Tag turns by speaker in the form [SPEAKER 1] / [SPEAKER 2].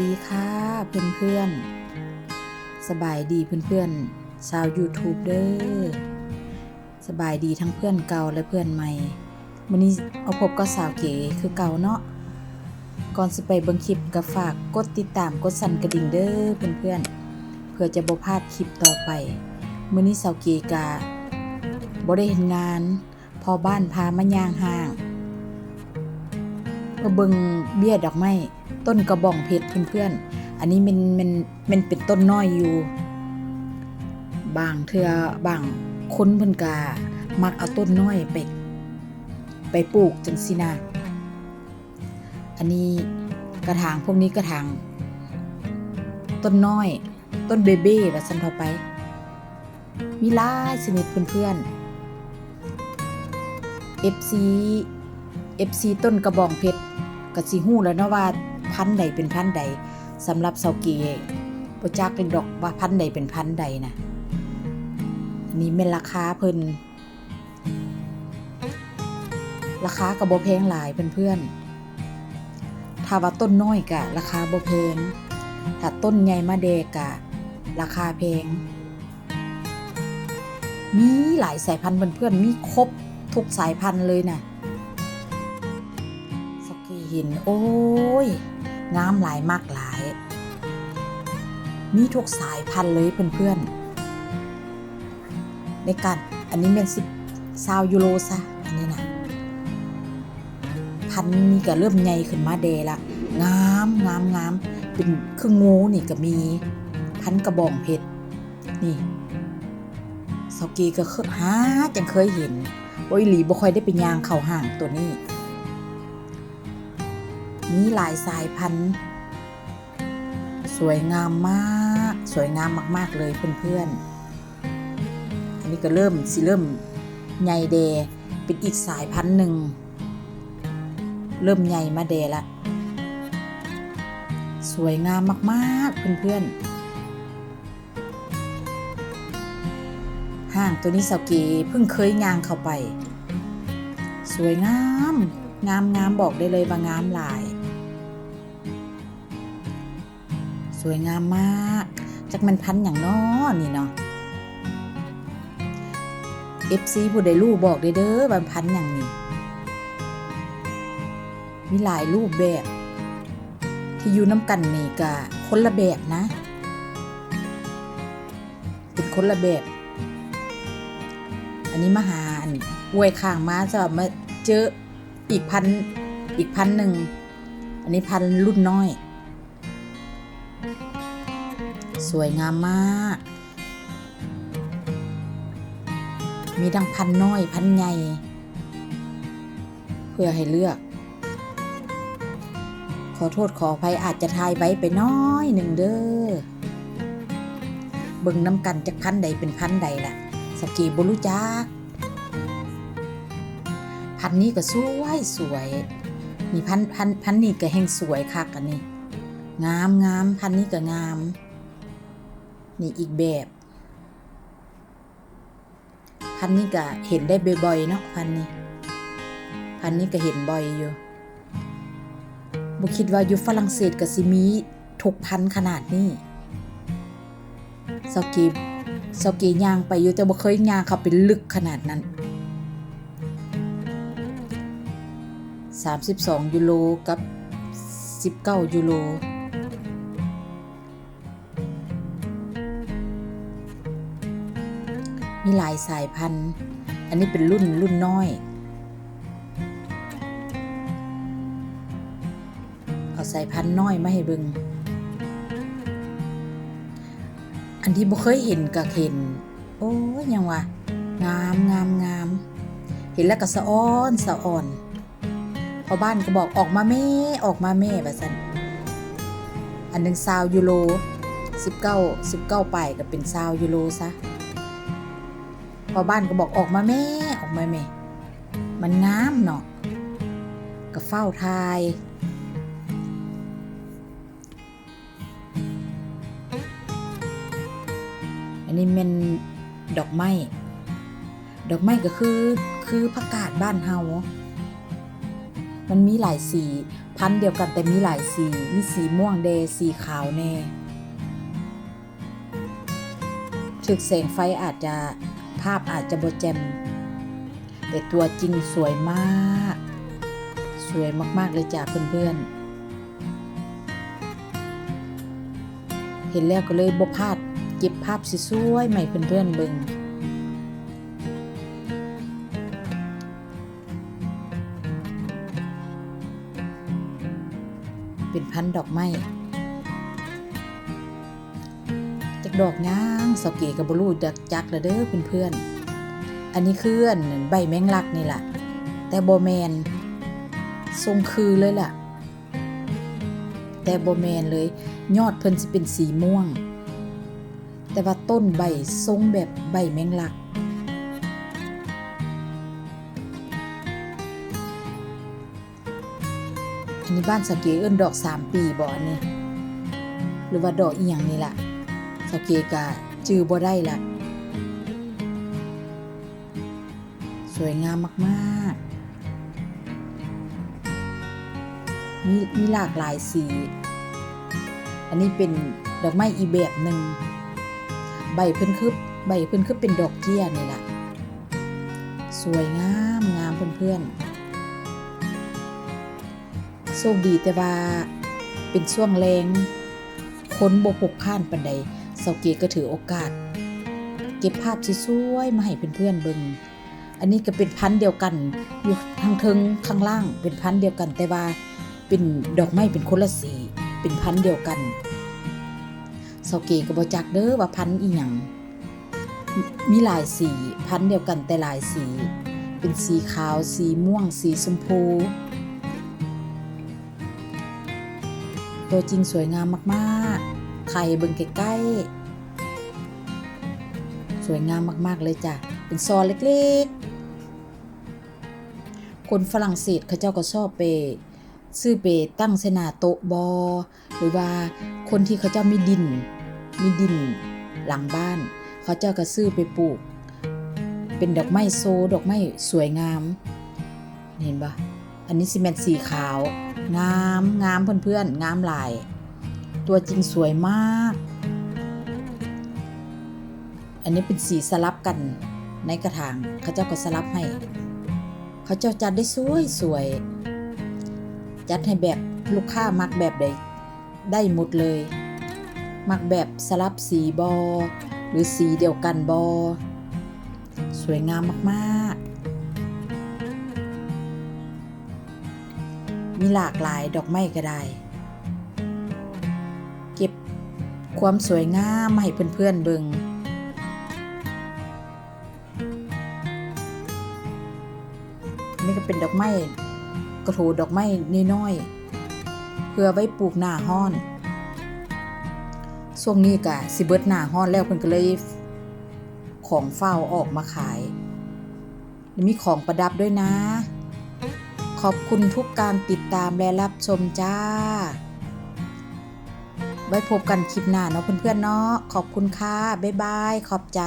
[SPEAKER 1] ดีค่ะเพื่อนๆสบายดีเพื่อนๆชาว YouTube เด้อสบายดีทั้งเพื่อนเก่าและเพื่อนใหม่วันนี้เอาพบกับสาวเก๋คือเก่าเนาะก่อนสิไปเบิ่งคลิปก็ฝากกดติดตามกดสั่นกระดิ่งเด้อเพื่อนๆเพื่อจะบ่พลาดคลิปต่อไปมื้อนี้สาวเก๋กะบ่ได้เฮ็ดงาน พอบ้านพามาย่างห้างมาเบิงเบี้ยดอกไม้ ต้นกระบองเพชรเพื่อนๆ อันนี้มันมันมันเป็นต้นน้อยอยู่ บางเทือบางคนเพิ่นกามักเอาต้นน้อยไปไปปลูกจังสินะอันนี้กระถางพวกนี้กระถางต้นน้อย ต้นเบเบ้ว่าซั่นท่าไป มีลายชนิดเพื่อนๆ FC FC ต้นกระบองเพชรก็สิฮู้แล้วเนาะว่า พันธุ์ใดเป็นพันธุ์ใดสำหรับเซาเกบ่จักเลยดอกว่าพันธุ์ใดเป็นพันธุ์ใดนะอันนี่แม่นราคาเพิ่นราคาก็บ่แพงหลายเพื่อนๆถ้าว่าต้นน้อยก็ราคาบ่แพงถ้าต้นใหญ่มาแดกก็ราคาแพงมีหลายสายพันธุ์เพื่อนๆมีครบทุกสายพันธุ์เลยนะ่ะสกีหิน โอ้ย งามหลายมากหลาย มีทุกสายพันธุ์เลยเพื่อนๆ ในการอันนี้เป็นสิบซาวยูโรซะอันนี้นะพันธุ์นี้ก็เริ่มใหญ่ขึ้นมาเดละงามงามงามเป็นคืองงูนี่ก็มีพันกระบองเพชรนี่สกีก็เคยหาจังเคยเห็นโอ้ยหลีบ่ค่อยได้ไปย่างเข้าห้างตัวนี้ มีหลายสายพันธุ์ สวยงามมาก สวยงามมาก ๆ เลยเพื่อนๆ อันนี้ก็เริ่มสิเริ่มใหญ่เดเป็นอีกสายพันธุ์หนึ่ง เริ่มใหญ่มาเดละ สวยงามมากๆเพื่อนๆห้างตัวนี้สาวเกีเพิ่งเคยย่างเข้าไป สวยงาม งามงามบอกได้เลยว่างามหลาย สวยงามมากจักมันพันอย่างน้อนี่เนาะ FC ผู้ใดรู้บอกเด้อว่าพันอย่างนี้มีหลายรูปแบบ ที่อยู่น้ำกันนี่กะคนละแบบนะ เป็นคนละแบบ อันนี้มหาอันอวยข้างมาจะมาเจออีกพันอีกพันหนึ่ง อันนี้พันรุ่นน้อย สวยงามมาก มีทั้งพันน้อยพันใหญ่ เพื่อให้เลือก ขอโทษขออภัยอาจจะทายไว้ไปน้อยหนึ่งเด้อเบิ่งน้ำกันจากพันใดเป็นพันใดล่ะ สกีบรู้จักพันนี้ก็สวยสวยนี่พันพันพันนี้ก็แห่งสวยคักอันนี้ งามงามพันนี้ก็งาม นี่อีกแบบพันนี้ก็เห็นได้บ่อยๆเนาะพันนี้ พันนี้ก็เห็นบ่อยอยู่บ่คิดว่าอยู่ฝรั่งเศสก็สิมีทุกพันขนาดนี้สกีสกีย่างไปอยู่แต่บ่เคยย่างเขาไปลึกขนาดนั้น 32 ยูโรกับ 19 ยูโร มีหลายสายพันธุ์ อันนี้เป็นรุ่นรุ่นน้อยเอาสายพันธุ์น้อยมาให้บิงอันที่บ่เคยเห็นก็เห็น โอ้ยยังวะงามงามงามเห็นแล้วก็สะอ้อนสะอ่อนพอบ้านก็บอกออกมาแม่ออกมาแม่แบบสันอันหนึ่งซาวยูโรสิบเก้าสิบเก้าไปก็เป็นซาวยูโรซะ พอบ้านก็บอกออกมาแม่ออกมาแม่ มันงามเนาะก็เฝ้าทาย อันนี้เป็นดอกไม้ ดอกไม้ก็คือคือผักกาดบ้านเฮามันมีหลายสี พันธ์เดียวกันแต่มีหลายสี มีสีม่วงแดงสีขาวแน่ถึกแสงไฟอาจจะ ภาพอาจจะบแจม แต่ตัวจริงสวยมาก สวยมาก ๆ เลยจ้ะเพื่อนๆ เห็นแล้วก็เลยบ่พลาดเก็บภาพสวยๆใหม่เพื่อนๆเบิ่งเป็นพันธุ์ดอกไม้จากดอกย่า สาวเกกับบรูจักจักแล้วเด้อเพื่อนๆอันนี้คืออันใบแมงลักนี่แหละแต่โบแมนทรงคือเลยล่ะ แต่โบแมนเลย ยอดเพิ่นสิเป็นสีม่วง แต่ว่าต้นใบทรงแบบใบแมงลักอันนี้บ้านสาวเกเอิ้นดอกสามปีบ่อันนี้หรือว่าดอกอีหยังนี่ล่ะสาวเกกะ จือบ่ได้ละสวยงามมากๆ มีมีหลากหลายสี อันนี้เป็นดอกไม้อีแบบหนึ่ง ใบเพิ่นคือใบเพิ่นคือเป็นดอกเจี้ยนี่ละสวยงามงามเพื่อนๆโชคดีแต่ว่าเป็นช่วงแรงคนบ่พกผ่านปันใด เสาเกก็ถือโอกาส เก็บภาพสวยๆมาให้เพื่อนๆเบิ่งอันนี้ก็เป็นพันธุ์เดียวกันอยู่ทางเทิงข้างล่างเป็นพันธุ์เดียวกันแต่ว่าเป็นดอกไม้เป็นคนละสีเป็นพันธุ์เดียวกันเสาเกก็บ่จักเด้อว่าพันธุ์อีหยังมมีหลายสีพันธุ์เดียวกันแต่หลายสี เป็นสีขาว สีม่วง สีชมพู ตัวจริงสวยงามมากๆ ใครเบิ่งใกล้ๆสวยงามมากๆเลยจ้ะ เป็นซอเล็กๆ คนฝรั่งเศสเขาเจ้าก็ชอบไปซื้อไปตั้งเสนาโต๊ะบอ หรือว่าคนที่เขาเจ้ามีดิน มีดินหลังบ้าน เขาเจ้าก็ซื้อไปปลูก เป็นดอกไม้โซดอกไม้สวยงาม เห็นปะอันนี้ซีเมนต์สีขาว งามงามเพื่อนๆงามหลาย ตัวจริงสวยมาก อันนี้เป็นสีสลับกันในกระถางเขาเจ้าก็สลับให้ เขาเจ้าจัดได้สวยสวย จัดให้แบบลูกค้ามักแบบใดได้หมดเลย มักแบบสลับสีบอ หรือสีเดียวกันบอ สวยงามมากๆ มีหลากหลายดอกไม้ก็ได้ ความสวยงามมาให้เพื่อนๆเบิงนี่ก็เป็นดอกไม้กระโถดอกไม้น้อยๆเพื่อไว้ปลูกหน้าห้อนช่วงนี้กะสิเบิดหน้าห้อนแล้วเพิ่นก็เลยของเฝ้าออกมาขาย มีของประดับด้วยนะ ขอบคุณทุกการติดตามและรับชมจ้า ไว้พบกันคลิปหน้าเนาะเพื่อนๆเนาะขอบคุณค่ะ บ๊ายบาย ขอบใจ